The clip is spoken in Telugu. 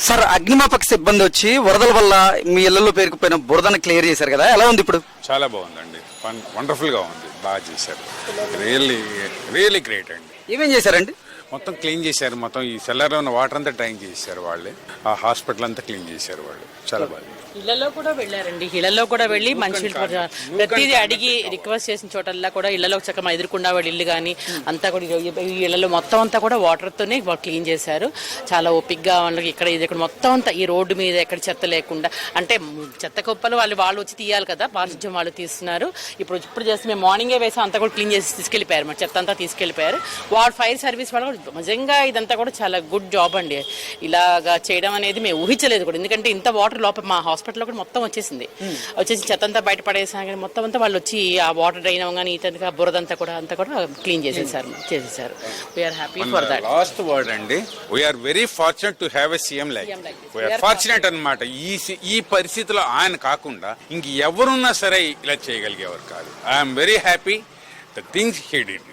సార్ అగ్నిమాపక సిబ్బంది వచ్చి వరదల వల్ల మీ ఇళ్ళలో పేరుకుపోయిన బురదను క్లియర్ చేశారు కదా. ఎలా ఉంది ఇప్పుడు? చాలా బాగుందండి. ఫన్ వండర్ఫుల్గా ఉంది. బాగా చేశారు. రియల్లీ రియల్లీ గ్రేట్ అండి. ఏమేం చేశారండి? మొత్తం క్లీన్ చేశారు. మొత్తం ఈ సెల్లర్లో ఉన్న వాటర్ అంతా డ్రైన్ చేశారు వాళ్ళే. ఆ హాస్పిటల్ అంతా క్లీన్ చేశారు వాళ్ళు. చాలా బాగా ఇళ్ళలో కూడా వెళ్ళారండి. ఇళ్ళలో కూడా వెళ్ళి మంచి ప్రతిదీ అడిగి రిక్వెస్ట్ చేసిన చోటల్లా కూడా ఇళ్ళలో చక్కగా ఎదుర్కొండా వాళ్ళ ఇల్లు కానీ అంతా కూడా ఈ ఇళ్ళలో మొత్తం అంతా కూడా వాటర్తోనే క్లీన్ చేశారు. చాలా ఓపిక్గా వాళ్ళకి ఇక్కడ ఇది ఇక్కడ మొత్తం అంతా ఈ రోడ్డు మీద ఎక్కడ చెత్త లేకుండా అంటే చెత్త కుప్పలు వాళ్ళు వాళ్ళు వచ్చి తీయాలి కదా పారిశుధ్యం వాళ్ళు తీస్తున్నారు. ఇప్పుడు ఇప్పుడు చేస్తే మేము మార్నింగే వేసాం అంతా కూడా క్లీన్ చేసి తీసుకెళ్ళిపోయారు. మరి చెత్త అంతా తీసుకెళ్ళిపోయారు. వాడు ఫైర్ సర్వీస్ వాళ్ళు నిజంగా ఇదంతా కూడా చాలా గుడ్ జాబ్ అండి. ఇలాగా చేయడం అనేది మేము ఊహించలేదు కూడా. ఎందుకంటే ఇంత వాటర్ లోపల మా హాస్పిటల్లో కూడా మొత్తం వచ్చేసింది. వచ్చేసి చెత్త అంతా బయట పడేసాం కానీ మొత్తం అంతా వాళ్ళు వచ్చి ఆ వాటర్ డ్రైన్ అవ్వగానే ఇతనిగా బురదంతా కూడా అంతా కూడా క్లీన్ చేసేసారు. చేసేసారు. We are happy for that last word అండి we are very fortunate to have a CM like fortunate అన్నమాట. ఈ ఈ పరిస్థితిలో ఆయన కాకుండా ఇంక ఎవరున్నా సరే ఇలా చేయగలిగేవారు కాదు. I'm very happy the things he did